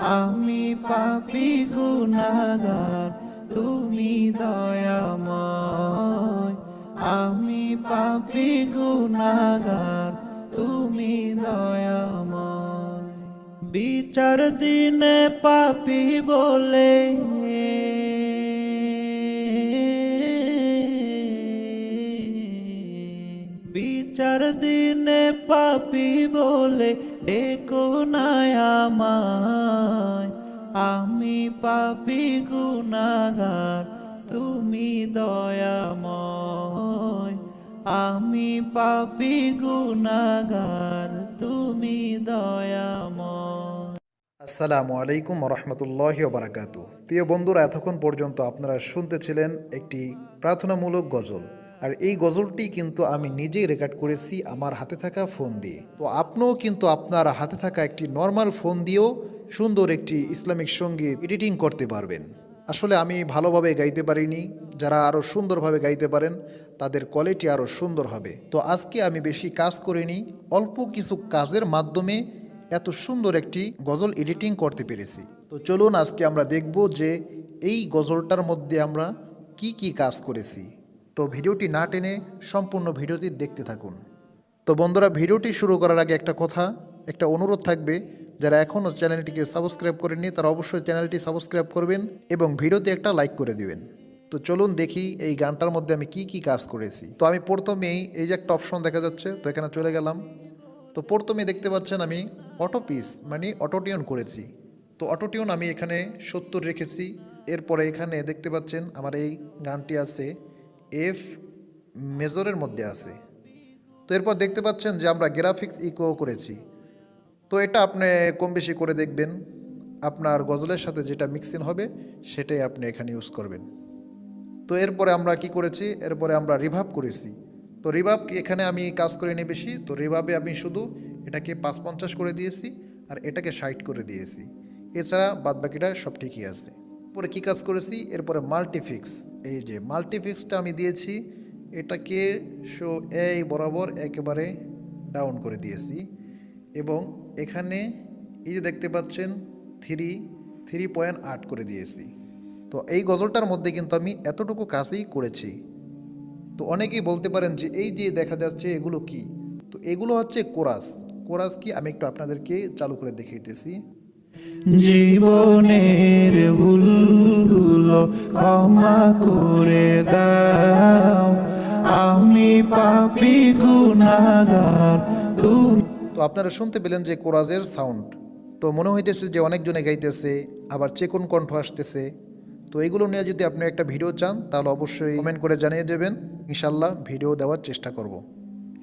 আমি পাপি গুনাগার তুমি দয়াময়। আমি পাপি গুনাগার তুমি দয়াময়। বিচার দিনে পাপি বলে বিচার দিনে পাপি বলে ডেকো আমায়। আমি পাপি গুনাগার, তুমি দয়াময়। আমি পাপি গুনাগার, তুমি দয়াময়। আসসালামু আলাইকুম রহমতুল্লাহ বারাকাতু প্রিয় বন্ধুরা, এতক্ষণ পর্যন্ত আপনারা শুনতেছিলেন একটি প্রার্থনামূলক গজল। আর এই গজলটি কিন্তু আমি নিজেই রেকর্ড করেছি আমার হাতে থাকা ফোন দিয়ে। তো আপনিও কিন্তু আপনার হাতে থাকা একটি নর্মাল ফোন দিয়েও সুন্দর একটি ইসলামিক সংগীত এডিটিং করতে পারবেন। আসলে আমি ভালোভাবে গাইতে পারিনি, যারা আরও সুন্দরভাবে গাইতে পারেন, তাদের কোয়ালিটি আরও সুন্দর হবে। তো আজকে আমি বেশি কাজ করিনি, অল্প কিছু কাজের মাধ্যমে এত সুন্দর একটি গজল এডিটিং করতে পেরেছি। তো চলুন আজকে আমরা দেখব যে এই গজলটার মধ্যে আমরা কি কি কাজ করেছি। তো ভিডিওটি না টেনে সম্পূর্ণ ভিডিওটি দেখতে থাকুন। তো বন্ধুরা, ভিডিওটি শুরু করার আগে একটা কথা, একটা অনুরোধ থাকবে, যারা এখনও চ্যানেলটিকে সাবস্ক্রাইব করেননি, তারা অবশ্যই চ্যানেলটি সাবস্ক্রাইব করবেন এবং ভিডিওতে একটা লাইক করে দিবেন। তো চলুন দেখি এই গানটার মধ্যে আমি কি কি কাজ করেছি। তো আমি প্রথমেই এই যে একটা অপশন দেখা যাচ্ছে, তো এখানে চলে গেলাম। তো প্রথমে দেখতে পাচ্ছেন আমি অটো পিস মানে অটোটিউন করেছি। তো অটোটিউন আমি এখানে সত্তর রেখেছি। এরপরে এখানে দেখতে পাচ্ছেন আমার এই গানটি আছে এফ মেজরের মধ্যে আছে। তো এরপর দেখতে পাচ্ছেন যে আমরা গ্রাফিক্স ইকো করেছি। তো এটা আপনি কম বেশি করে দেখবেন। আপনার গজলের সাথে যেটা মিক্সিং হবে, সেটাই আপনি এখানে ইউজ করবেন। তো এরপরে আমরা কি করেছি? এরপরে আমরা রিভাব করেছি। তো রিভাব এখানে আমি কাজ করিনি বেশি। তো রিভাবে আমি শুধু এটাকে পাঁচ পঞ্চাশ করে দিয়েছি আর এটাকে ষাট করে দিয়েছি। এছাড়া বাদবাকিটা সব ঠিকই আছে। পরে কি কাজ করেছি? এরপরে মাল্টিফিক্স এই যে মাল্টিফিক্সটা আমি দিয়েছি, এটাকে শো এই বরাবর একেবারে ডাউন করে দিয়েছি এবং এখানে এই যে দেখতে পাচ্ছেন থ্রি থ্রি পয়েন্ট আট করে দিয়েছি। তো এই গজলটার মধ্যে কিন্তু আমি এতটুকু কাজই করেছি। তো অনেকেই বলতে পারেন যে এই যে দেখা যাচ্ছে এগুলো কি? তো এগুলো হচ্ছে কোরাস। কোরাস কি আমি একটু আপনাদেরকে চালু করে দেখাইতেছি। জীবনের ভুলগুলো ক্ষমা করে দাও। আমি পাপি গুনাগার তুমি তো আপনারা শুনতে পেলেন যে কোরাজের সাউন্ড তো মনে হইতেছে যে অনেকজনে গাইতেছে, আবার চেকন কণ্ঠ আসতেছে। তো এগুলো নিয়ে যদি আপনি একটা ভিডিও চান, তাহলে অবশ্যই কমেন্ট করে জানিয়ে দেবেন। ইনশাল্লাহ ভিডিও দেওয়ার চেষ্টা করব।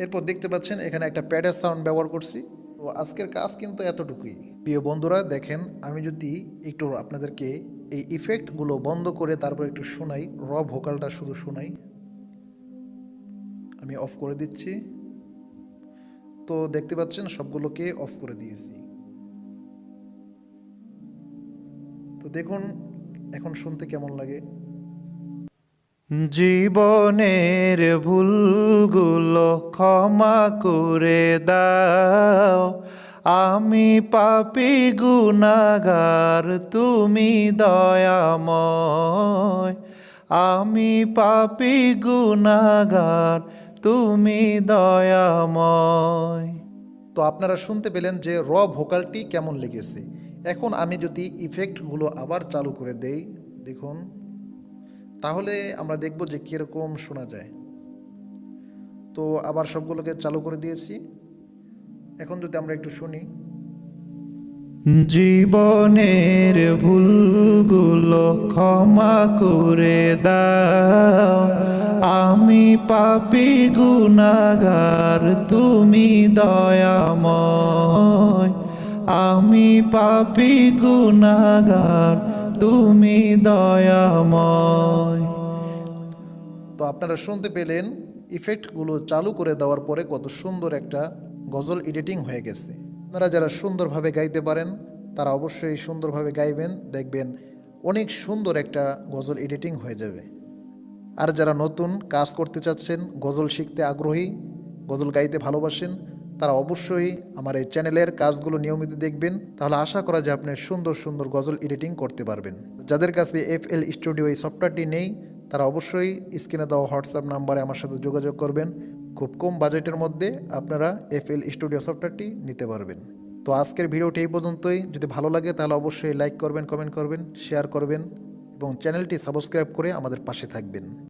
এরপর দেখতে পাচ্ছেন এখানে একটা প্যাডের সাউন্ড ব্যবহার করছি। তো আজকের কাজ কিন্তু এতটুকুই। প্রিয় বন্ধুরা, দেখেন, আমি যদি একটু আপনাদেরকে এই ইফেক্টগুলো বন্ধ করে তারপর একটু শোনাই র ভোকালটা শুধু শোনাই। আমি অফ করে দিচ্ছি। তো দেখতে পাচ্ছেন, সবগুলোকে অফ করে দিয়েছি। তো দেখুন, এখন শুনতে কেমন লাগে? জীবনের ভুলগুলো ক্ষমা করে দাও। আমি পাপি গুনাগার, তুমি দয়াময়। আমি পাপি গুনাগার, তুমি দয়াময়। তো আপনারা শুনতে পেলেন যে র ভোকালটি কেমন লেগেছে। এখন আমি যদি ইফেক্টগুলো আবার চালু করে দেই, দেখুন। তাহলে আমরা দেখব যে কীরকম শোনা যায়। তো আবার সবগুলোকে চালু করে দিয়েছি। এখন যদি আমরা একটু শুনি। জীবনের ভুলগুলো ক্ষমা করে দাও। আমি পাপি গুনাগার, তুমি দয়াময়। আমি পাপি গুনাগার তুমি দয়াময়। তো আপনারা শুনতে পেলেন ইফেক্টগুলো চালু করে দেওয়ার পরে কত সুন্দর একটা গজল এডিটিং হয়ে গেছে। আপনারা যারা সুন্দরভাবে গাইতে পারেন, তারা অবশ্যই সুন্দরভাবে গাইবেন, দেখবেন অনেক সুন্দর একটা গজল এডিটিং হয়ে যাবে। আর যারা নতুন কাজ করতে চাচ্ছেন, গজল শিখতে আগ্রহী, গজল গাইতে ভালোবাসেন তারা অবশ্যই আমার এই চ্যানেলের কাজগুলো নিয়মিত দেখবেন। তাহলে আশা করা যায় আপনি সুন্দর সুন্দর গজল এডিটিং করতে পারবেন। যাদের কাছে এফ এল স্টুডিও এই সফটওয়্যারটি নেই, তারা অবশ্যই স্ক্রিনে দেওয়া হোয়াটসঅ্যাপ নাম্বারে আমার সাথে যোগাযোগ করবেন। খুব কম বাজেটের মধ্যে আপনারা এফ এল স্টুডিও সফটওয়্যারটি নিতে পারবেন। তো আজকের ভিডিওটি এই পর্যন্তই। যদি ভালো লাগে তাহলে অবশ্যই লাইক করবেন, কমেন্ট করবেন, শেয়ার করবেন এবং চ্যানেলটি সাবস্ক্রাইব করে আমাদের পাশে থাকবেন।